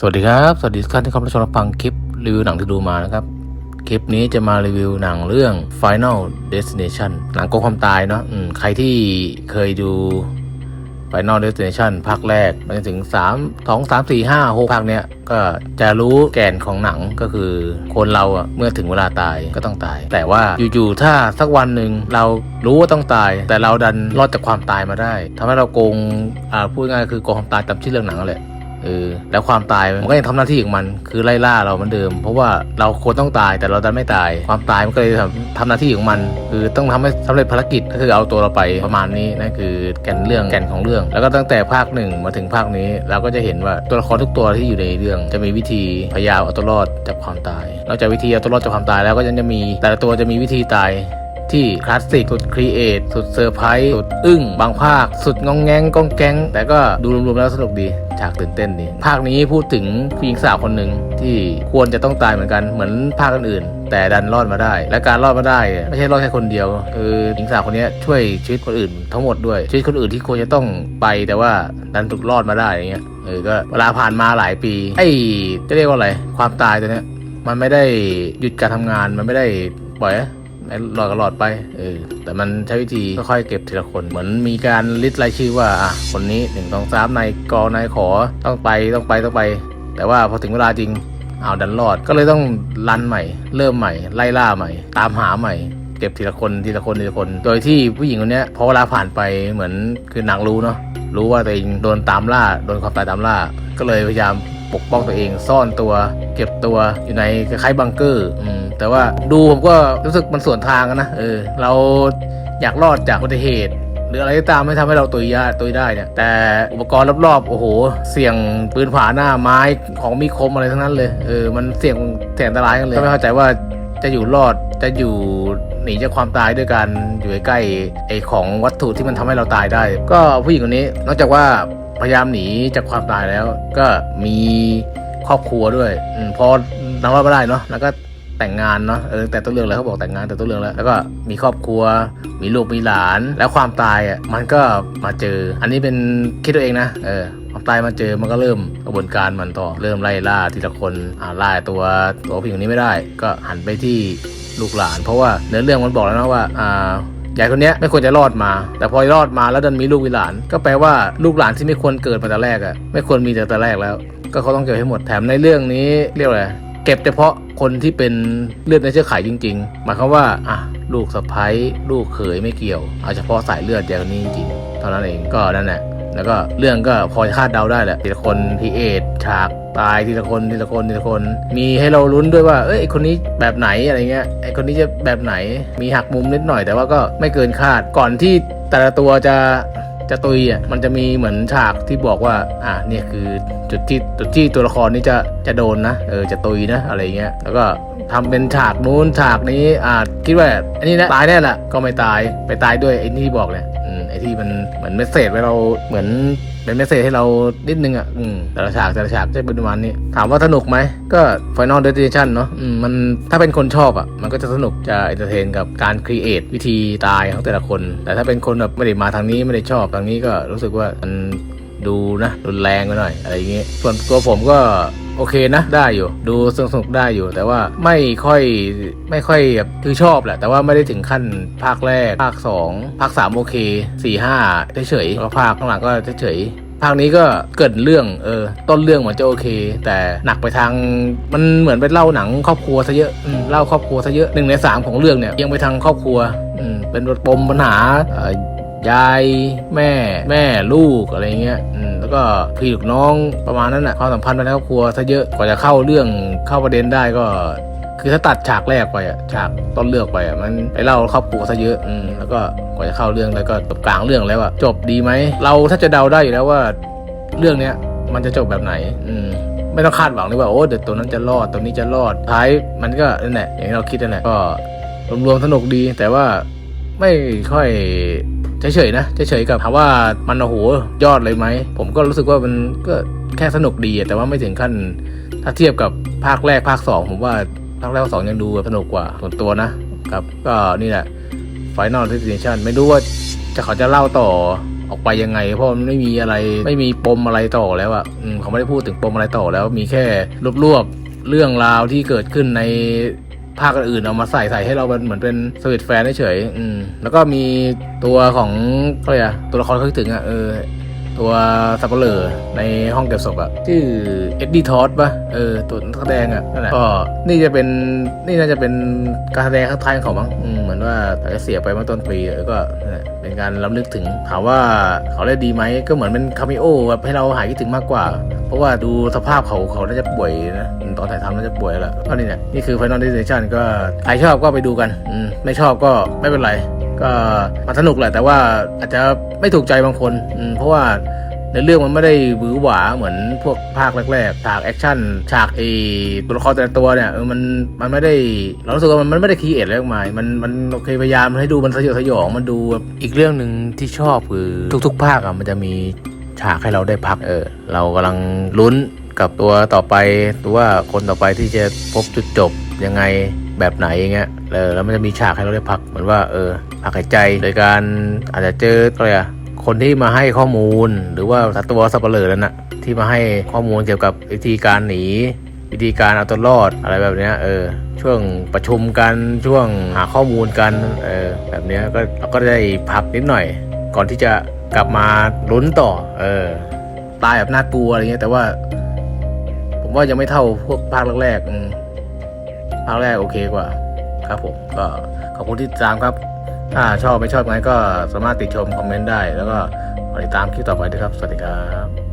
สวัสดีครับ สวัสดีทุกท่านที่เข้ามาชมรับฟังคลิปรีวิวหนังที่ดูมานะครับ คลิปนี้จะมารีวิวหนังเรื่อง Final Destination หนังโกความตายเนาะใครที่เคยดู Final Destination ภาคแรกไปถึง 3 2 3 4 5 6ภาคเนี้ยก็จะรู้แก่นของหนังก็คือคนเราอะเมื่อถึงเวลาตายก็ต้องตาย แต่ว่าอยู่ๆถ้าสักวันหนึ่งเรารู้ว่าต้องตาย แต่เราดันรอดจากความตายมาได้ทำให้เราโกงอ่าพูดง่ายๆคือโกงความตายตามชื่อเรื่องหนังแหละ ออแล้วความตายมันก็ยังทำหน้าที่ของมัน คือไล่ล่าเราเหมือนเดิม เพราะว่าเราควรต้องตายแต่เราดันไม่ตาย ความตายมันก็เลยทำทำหน้าที่ของมัน คือต้องทำให้สำเร็จภารกิจก็คือเอาตัวเราไปประมาณนี้นั่นคือแก่นเรื่องแก่นของเรื่อง แล้วก็ตั้งแต่ภาคหนึ่งมาถึงภาคนี้เราก็จะเห็นว่าตัวละครทุกตัวที่อยู่ในเรื่อง จะมีวิธีพยายามเอาตัวรอดจากความตายนอกจากวิธีเอาตัวรอดจากความตายแล้วก็ยังจะมีแต่ละตัวจะมีวิธีตาย ที่คลาสสิกสุดครีเอทสุดเซอร์ไพรส์สุดอึ้งบางภาค สุดงองแงงก้องแกงแต่ก็ดูรวมๆแล้วสนุกดีฉากตื่นเต้นดี ภาคนี้พูดถึงผู้หญิงสาวคนหนึ่งที่ควรจะต้องตายเหมือนกันเหมือนภาคอื่นๆแต่ดันรอดมาได้ และการรอดมาได้ ไม่ใช่รอดแค่คนเดียว คือหญิงสาวคนนี้ช่วยชีวิตคนอื่นทั้งหมดด้วย ชีวิตคนอื่นที่ควรจะต้องไปแต่ว่าดันถูกรอดมาได้อย่างเงี้ยเออก็เวลาผ่านมาหลายปี ไอ้จะเรียกว่าอะไร ความตายตัวเนี้ยมันไม่ได้หยุดการทำงานมันไม่ได้ปล่อย ห้หลอดก็หลอดไปเออแต่มันใช้วิธีค่อยๆเก็บทีละคน เหมือนมีการลิสต์รายชื่อว่าอะคนนี้หนึ่งสองสามนายกนายขอต้องไปต้องไปต้องไป แต่ว่าพอถึงเวลาจริงอ้าวดันรอดก็เลยต้องรันใหม่ เริ่มใหม่ ไล่ล่าใหม่ ตามหาใหม่เก็บทีละคนทีละคนทีละคน โดยที่ผู้หญิงคนเนี้ยพอเวลาผ่านไปเหมือนคือหนังรู้เนาะรู้ว่าตัวเองโดนตามล่าโดนความตายตามล่า ก็เลยพยายาม ปกป้องตัวเอง ซ่อนตัว เก็บตัวอยู่ในคล้ายบังเกอร์อืมแต่ว่าดูผมก็รู้สึกมันสวนทางกันนะเออ เราอยากรอดจากอุบัติเหตุหรืออะไรก็ตามไม่ทำให้เราตุยยาตุยได้เนี่ยแต่อุปกรณ์รอบๆโอ้โห เสี่ยงปืนผาหน้าไม้ของมีคมอะไรทั้งนั้นเลยเออมันเสี่ยงเสี่ยงอันตรายกันเลยก็ไม่เข้าใจว่าจะอยู่รอดจะอยู่หนีจากความตายด้วยการอยู่ใกล้ไอ้ของวัตถุที่มันทำให้เราตายได้ ก็ผู้หญิงคนนี้นอกจากว่า พยายามหนีจากความตายแล้ว ก็มีครอบครัวด้วยอพอนังรอดมาได้เนาะแล้วก็แต่งงานเนาะเออแต่ต้นเรื่องแล้วเขาบอกแต่งงานแต่ต้นเรื่องแล้วแล้วก็มีครอบครัว มีลูกมีหลาน แล้วความตายอะมันก็มาเจอ อันนี้เป็นคิดตัวเองนะเออความตายมาเจอมันก็เริ่มกระบวนการมันต่อเริ่มไล่ล่าทีละคนอ่าล่าตัวตัวผู้หญิงนนี้ไม่ได้ ก็หันไปที่ลูกหลาน เพราะว่าเนื้อเรื่องมันบอกแล้วนะว่าอ่า ยายคนนี้ไม่ควรจะรอดมา แต่พอรอดมาแล้วดันมีลูกมีหลาน ก็แปลว่าลูกหลานที่ไม่ควรเกิดมาแต่แรกอะไม่ควรมีแต่แต่แรกแล้ว ก็เขาต้องเก็บให้หมดแถมในเรื่องนี้เรียกว่าอะไรเก็บเฉพาะคนที่เป็นเลือดในเชื้อไขจริง ๆ หมายความว่าอะลูกสะพ้ายลูกเขยไม่เกี่ยว เอาเฉพาะสายเลือดอย่างนี้จริงๆเท่านั้นเองก็นั่นแหละ แล้วก็เรื่องก็พอคาดเดาได้แหละทีละคนพีเอทฉากตายทีละคนทีละคนทีละคน มีให้เราลุ้นด้วยว่า เอ้ยไอคนนี้แบบไหนอะไรเงี้ยไอคนนี้จะแบบไหนมีหักมุมนิดหน่อย แต่ว่าก็ไม่เกินคาดก่อนที่แต่ละตัวจะจะตุยอะมันจะมีเหมือนฉากที่บอกว่า อะเนี่ยคือจุดที่จุดที่ตัวละครนี้จะจะโดนนะเออจะตุยนะอะไรเงี้ยแล้วก็ทำเป็นฉากนู้นฉากนี้อ่าคิดว่าอันนี้นะตายแน่ละก็ไม่ตายไปตายด้วยไอ้นี่ที่บอกเนี่ย ไอ้ที่มันเหมือนเมสเซจไว้เราเหมือนเป็นเมสเซจให้เรานิดนึงอะอืมแต่ละฉากแต่ละฉากจะเป็นประมาณนี้ ถามว่าสนุกไหมก็ Final Destination เนาะอืมมันถ้าเป็นคนชอบอะมันก็จะสนุกจะเอนเตอร์เทนกับการครีเอทวิธีตายของแต่ละคน แต่ถ้าเป็นคนแบบไม่ได้มาทางนี้ไม่ได้ชอบทางนี้ก็รู้สึกว่ามันดูนะรุนแรงไปหน่อยอะไรอย่างเงี้ยส่วนตัวผมก็ โอเคนะ ได้อยู่ ดูสนุกได้อยู่ แต่ว่าไม่ค่อยไม่ค่อยแบบคือชอบแหละ แต่ว่าไม่ได้ถึงขั้นภาคแรก ภาค 2 ภาค 3 โอเค 4 5เฉยๆแล้วภาคข้างหลังก็เฉยภาคนี้ก็เกิดเรื่องเออต้นเรื่องเหมือนจะโอเค แต่หนักไปทางมันเหมือนไปเล่าหนังครอบครัวซะเยอะอเล่าครอบครัวซะเยอะหนึ่งในสามของเรื่องเนี่ยยังไปทางครอบครัวเป็นปมปัญหาออ ยายแม่แม่ลูกอะไรเงี้ยอืมแล้วก็พี่ลูกน้องประมาณนั้นแหะความสัมพันธ์ในครอบครัวซะเยอะกว่าจะเข้าเรื่องเข้าประเด็นได้ก็คือถ้าตัดฉากแรกไปอะฉากต้นเลือกไปอะมันไปเล่าครอบครัวซะเยอะอืมแล้วก็กว่าจะเข้าเรื่องแล้วก็จบกลางเรื่องแล้วอะจบดีไหมเราถ้าจะเดาได้อยู่แล้วว่าเรื่องเนี้ยมันจะจบแบบไหน อืมไม่ต้องคาดหวังเลยว่าโอ้เดี๋ยวตัวนั้นจะรอดตัวนี้จะรอดท้ายมันก็นั่นแหละอย่างที่เราคิดนั่นแหละก็รวมๆสนุกดีแต่ว่า ไม่ค่อยเฉยๆนะเฉยๆกับถามว่ามันโอ้โหยอดเลยไหม ผมก็รู้สึกว่ามันก็แค่สนุกดีแต่ว่าไม่ถึงขั้น ถ้าเทียบกับภาคแรกภาคสองผมว่าภาคแรกภาคสองยังดูสนุกกว่าส่วนตัวนะครับ ก็นี่แหละ Final Destination ไม่รู้ว่าจะเขาจะเล่าต่อออกไปยังไง เพราะมันไม่มีอะไรไม่มีปมอะไรต่อแล้วอะอืมเขาไม่ได้พูดถึงปมอะไรต่อแล้วมีแค่รวบๆเรื่องราวที่เกิดขึ้นใน ภาคอื่นเอามาใส่ใส่ให้เราเป็นเหมือนเป็นสวิตแฟนเฉยๆอืมแล้วก็มีตัวของเขาเรียกอะไรอะตัวละครเขาถึงอะเออตัวสับเปลือในห้องเก็บศพอะชื่อเอ็ดดี้ทอสปะเออตัวนักแสดงอะนั่นแหละก็นี่จะเป็นนี่น่าจะเป็นการแสดงครั้งท้ายของเขามั้งเหมือนว่าเขาจะเสียไปเมื่อต้นปีแล้วก็เป็นการล้ำลึกถึงถามว่าเขาเล่นดีไหมก็เหมือนเป็นคาเมโอแบบให้เราหายคิดถึงมากกว่า เพราะว่าดูสภาพเขาเขาน่าจะป่วยนะตอนถ่ายทำน่าจะป่วยแล้วก็นี่เนี่ยนี่คือ Final Destination ก็ใครชอบก็ไปดูกันไม่ชอบก็ไม่เป็นไร ก็มันสนุกแหละ แต่ว่าอาจจะไม่ถูกใจบางคนเพราะว่าในเรื่องมันไม่ได้หวือหวาเหมือนพวกภาคแรกๆ ฉากแอคชั่น ฉากไอตัวละครแต่ละตัวเนี่ยมันมันไม่ได้เรารู้สึกว่ามันไม่ได้คีเอทอะไรมากมายมันมันโอเคพยายามให้ดูมันสยดสยองมันดูอีกเรื่องหนึ่งที่ชอบคือทุก ๆ ภาคอะมันจะมี ฉากให้เราได้พักเออเรากำลังลุ้นกับตัวต่อไปตัวว่าคนต่อไปที่จะพบจุดจบยังไงแบบไหนอย่างเงี้ยเออแล้วมันจะมีฉากให้เราได้พักเหมือนว่าเออพักหายใจโดยการอาจจะเจออะไรอะคนที่มาให้ข้อมูลหรือว่าสัตวสับเปลือนั่นนะที่มาให้ข้อมูลเกี่ยวกับวิธีการหนี วิธีการเอาตัวรอดอะไรแบบเนี้ยเออช่วงประชุมกันช่วงหาข้อมูลกันเออแบบเนี้ยก็เราก็ได้พักนิดหน่อย ก่อนที่จะ กลับมาลุ้นต่อ เออ ตายแบบน่ากลัวอะไรเงี้ย แต่ว่า ผมว่ายังไม่เท่าพวกภาคแรกๆภาคแรกโอเคกว่า ครับผมก็ขอบคุณที่ติดตามครับ ถ้าชอบไม่ชอบไงก็สามารถติดชมคอมเมนต์ได้ แล้วก็ติดตามคลิปต่อไปด้วยครับ สวัสดีครับ